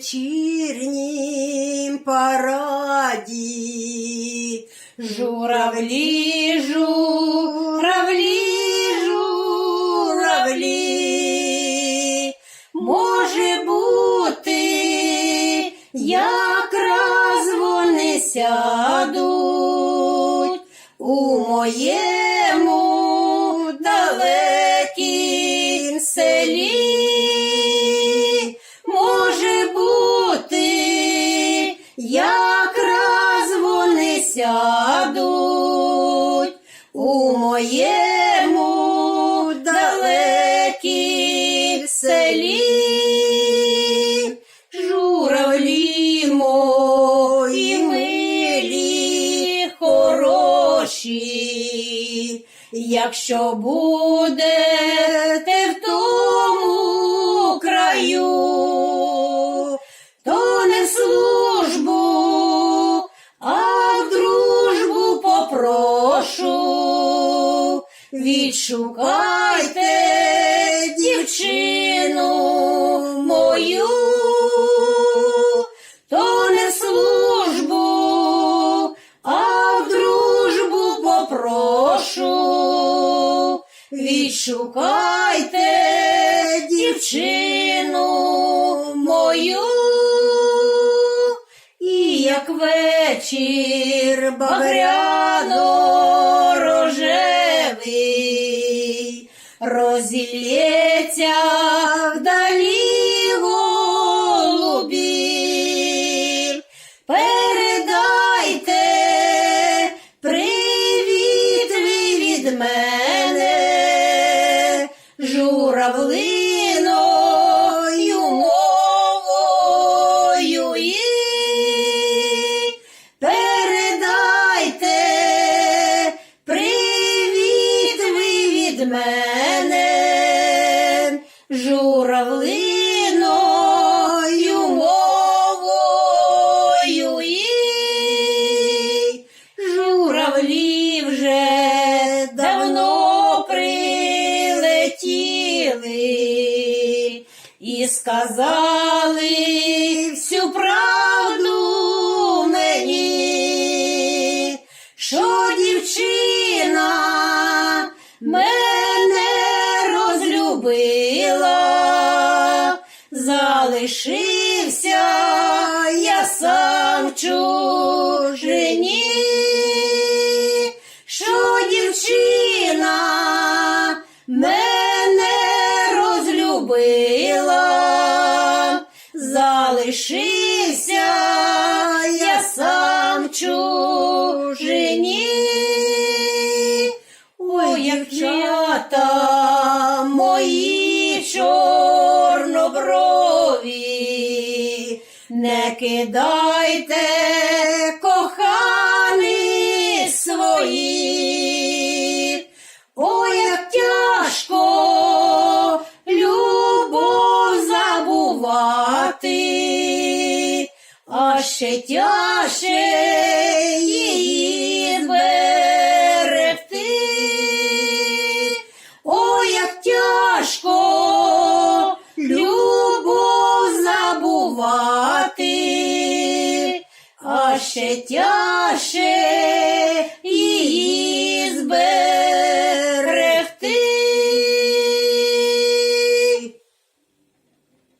вечірнім параді. Журавлі, журавлі, журавлі, може бути, якраз вони сядуть у моєму сядуть у моєму далекім селі. Журавлі хороші, якщо будете Відшукайте дівчину мою, то не службу, а в дружбу попрошу. Відшукайте дівчину мою. І як вечір багряно-рожевий розілється журавлиною мовою і журавлі вже давно прилетіли і сказали всю правду мені, що дівчина мене залишився я сам чужині, що дівчина мене розлюбила, залишився я сам чужині. Не кидайте коханих своїх. о, як тяжко любов забувати, а ще тяжче тяше, тяше.